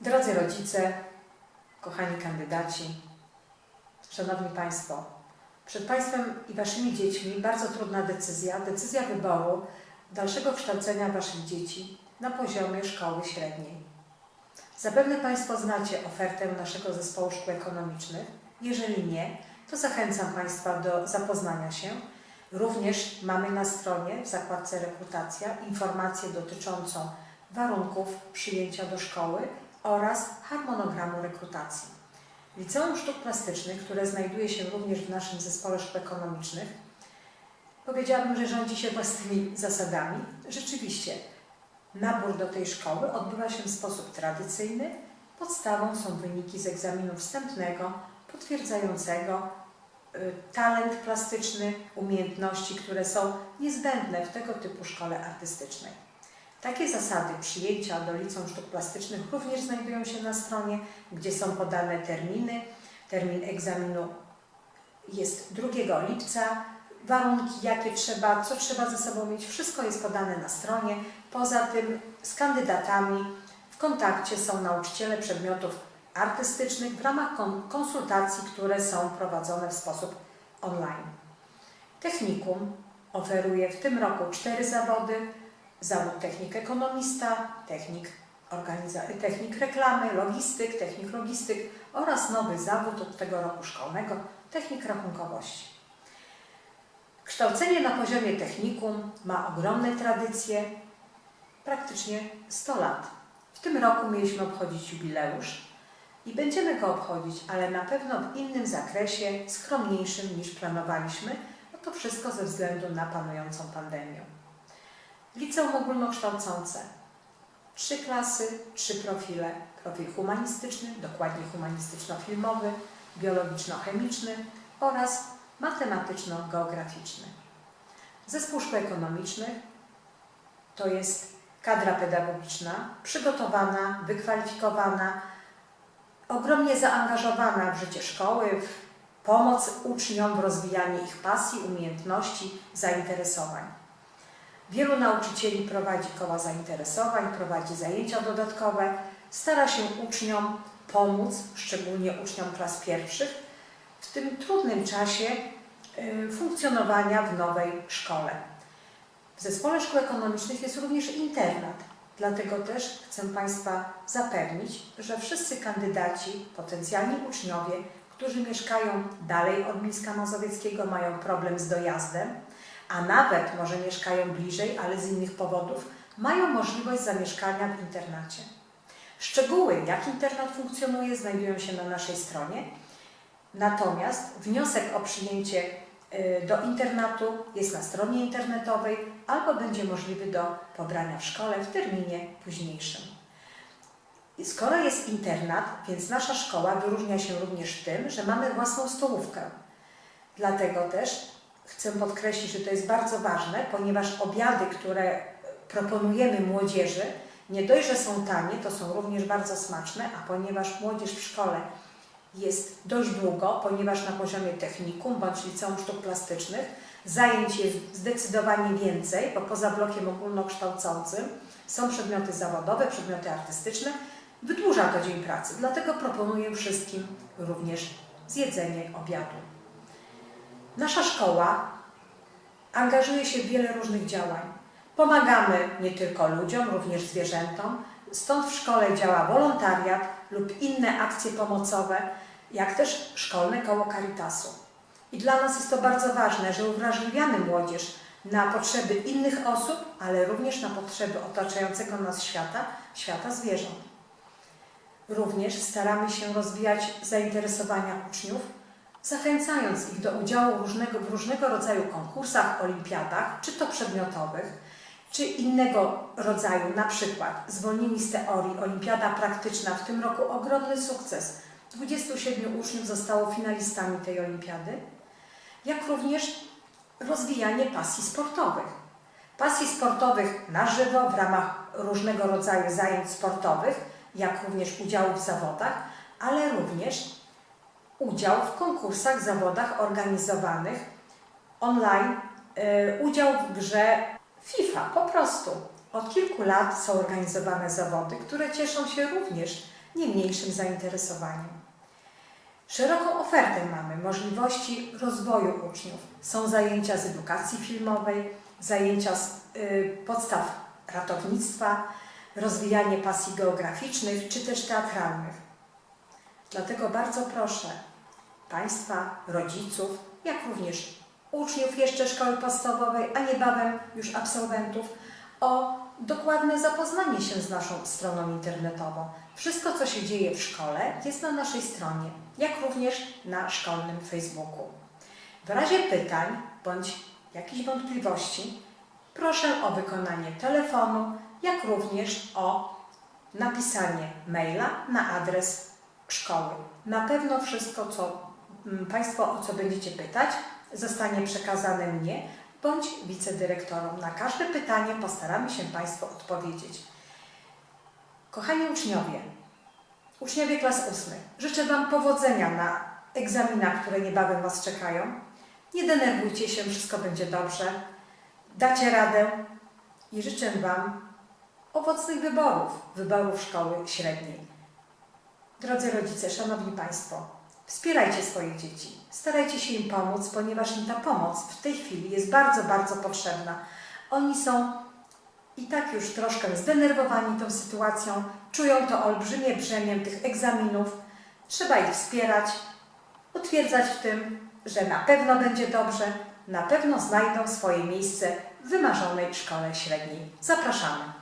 Drodzy rodzice, kochani kandydaci, Szanowni Państwo, przed Państwem i Waszymi dziećmi bardzo trudna decyzja, decyzja wyboru dalszego kształcenia Waszych dzieci na poziomie szkoły średniej. Zapewne Państwo znacie ofertę naszego zespołu szkół ekonomicznych. Jeżeli nie, to zachęcam Państwa do zapoznania się. Również mamy na stronie w zakładce rekrutacja informację dotyczącą warunków przyjęcia do szkoły oraz harmonogramu rekrutacji. Liceum Sztuk Plastycznych, które znajduje się również w naszym zespole szkół ekonomicznych, powiedziałabym, że rządzi się własnymi zasadami. Rzeczywiście, nabór do tej szkoły odbywa się w sposób tradycyjny. Podstawą są wyniki z egzaminu wstępnego potwierdzającego y, talent plastyczny, umiejętności, które są niezbędne w tego typu szkole artystycznej. Takie zasady przyjęcia do liceum sztuk plastycznych również znajdują się na stronie, gdzie są podane terminy. Termin egzaminu jest 2 lipca. Warunki, jakie trzeba, co trzeba ze sobą mieć, wszystko jest podane na stronie. Poza tym z kandydatami w kontakcie są nauczyciele przedmiotów artystycznych w ramach kon- konsultacji, które są prowadzone w sposób online. Technikum oferuje w tym roku cztery zawody. Zawód technik ekonomista, technik, organiza- technik reklamy, logistyk, technik logistyk oraz nowy zawód od tego roku szkolnego, technik rachunkowości. Kształcenie na poziomie technikum ma ogromne tradycje, praktycznie 100 lat. W tym roku mieliśmy obchodzić jubileusz i będziemy go obchodzić, ale na pewno w innym zakresie, skromniejszym niż planowaliśmy, no to wszystko ze względu na panującą pandemię. Liceum ogólnokształcące. Trzy klasy, trzy profile. Profil humanistyczny, dokładnie humanistyczno-filmowy, biologiczno-chemiczny oraz matematyczno-geograficzny. Zespół szkół ekonomicznych to jest kadra pedagogiczna, przygotowana, wykwalifikowana, ogromnie zaangażowana w życie szkoły, w pomoc uczniom w rozwijaniu ich pasji, umiejętności, zainteresowań. Wielu nauczycieli prowadzi koła zainteresowań, prowadzi zajęcia dodatkowe, stara się uczniom pomóc, szczególnie uczniom klas pierwszych, w tym trudnym czasie y, funkcjonowania w nowej szkole. W Zespole Szkół Ekonomicznych jest również internat, dlatego też chcę Państwa zapewnić, że wszyscy kandydaci, potencjalni uczniowie, którzy mieszkają dalej od Mińska Mazowieckiego, mają problem z dojazdem, a nawet może mieszkają bliżej, ale z innych powodów, mają możliwość zamieszkania w internacie. Szczegóły, jak internat funkcjonuje, znajdują się na naszej stronie. Natomiast wniosek o przyjęcie y, do internatu jest na stronie internetowej albo będzie możliwy do pobrania w szkole w terminie późniejszym. Skoro jest internat, więc nasza szkoła wyróżnia się również tym, że mamy własną stołówkę. Dlatego też chcę podkreślić, że to jest bardzo ważne, ponieważ obiady, które proponujemy młodzieży, nie dość, że są tanie, to są również bardzo smaczne, a ponieważ młodzież w szkole jest dość długo, ponieważ na poziomie technikum bądź liceum sztuk plastycznych zajęć jest zdecydowanie więcej, bo poza blokiem ogólnokształcącym są przedmioty zawodowe, przedmioty artystyczne, wydłuża to dzień pracy. Dlatego proponuję wszystkim również zjedzenie obiadu. Nasza szkoła angażuje się w wiele różnych działań. Pomagamy nie tylko ludziom, również zwierzętom. Stąd w szkole działa wolontariat lub inne akcje pomocowe, jak też szkolne koło Caritasu. I dla nas jest to bardzo ważne, że uwrażliwiamy młodzież na potrzeby innych osób, ale również na potrzeby otaczającego nas świata, świata zwierząt. Również staramy się rozwijać zainteresowania uczniów, zachęcając ich do udziału różnego, w różnego rodzaju konkursach, olimpiadach, czy to przedmiotowych, czy innego rodzaju, na przykład zwolnieni z teorii, olimpiada praktyczna, w tym roku ogromny sukces. 27 uczniów zostało finalistami tej olimpiady, jak również rozwijanie pasji sportowych. Pasji sportowych na żywo w ramach różnego rodzaju zajęć sportowych, jak również udziału w zawodach, ale również udział w konkursach, zawodach organizowanych online, y, udział w grze FIFA po prostu. Od kilku lat są organizowane zawody, które cieszą się również nie mniejszym zainteresowaniem. Szeroką ofertę mamy możliwości rozwoju uczniów. Są zajęcia z edukacji filmowej, zajęcia z y, podstaw ratownictwa, rozwijanie pasji geograficznych czy też teatralnych. Dlatego bardzo proszę Państwa, rodziców, jak również uczniów jeszcze szkoły podstawowej, a niebawem już absolwentów, o dokładne zapoznanie się z naszą stroną internetową. Wszystko, co się dzieje w szkole, jest na naszej stronie, jak również na szkolnym Facebooku. W razie pytań bądź jakichś wątpliwości, proszę o wykonanie telefonu, jak również o napisanie maila na adres szkoły. Na pewno wszystko, co mm, Państwo o co będziecie pytać, zostanie przekazane mnie bądź wicedyrektorom. Na każde pytanie postaramy się Państwu odpowiedzieć. Kochani uczniowie, uczniowie klas ósmych, życzę Wam powodzenia na egzaminach, które niebawem Was czekają. Nie denerwujcie się, wszystko będzie dobrze. Dacie radę i życzę Wam owocnych wyborów, wyborów szkoły średniej. Drodzy rodzice, szanowni Państwo, wspierajcie swoje dzieci, starajcie się im pomóc, ponieważ im ta pomoc w tej chwili jest bardzo, bardzo potrzebna. Oni są i tak już troszkę zdenerwowani tą sytuacją, czują to olbrzymie brzemię tych egzaminów. Trzeba ich wspierać, utwierdzać w tym, że na pewno będzie dobrze, na pewno znajdą swoje miejsce w wymarzonej szkole średniej. Zapraszamy.